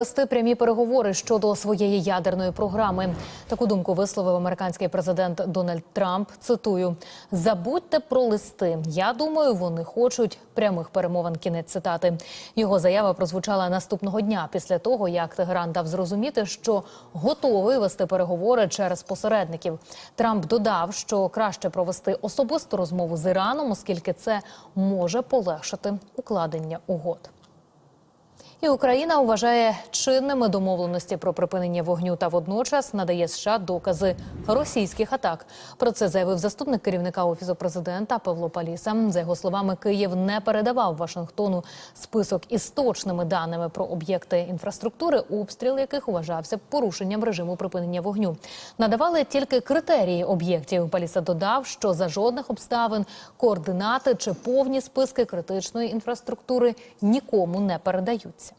Вести прямі переговори щодо своєї ядерної програми. Таку думку висловив американський президент Дональд Трамп. Цитую: забудьте про листи. Я думаю, вони хочуть прямих перемовин. Кінець цитати. Його заява прозвучала наступного дня після того, як Тегеран дав зрозуміти, що готовий вести переговори через посередників. Трамп додав, що краще провести особисту розмову з Іраном, оскільки це може полегшити укладення угод. І Україна вважає чинними домовленості про припинення вогню та водночас надає США докази російських атак. Про це заявив заступник керівника офісу президента Павло Паліса. За його словами, Київ не передавав Вашингтону список із точними даними про об'єкти інфраструктури, обстріл яких вважався порушенням режиму припинення вогню. Надавали тільки критерії об'єктів. Паліса додав, що за жодних обставин координати чи повні списки критичної інфраструктури нікому не передаються.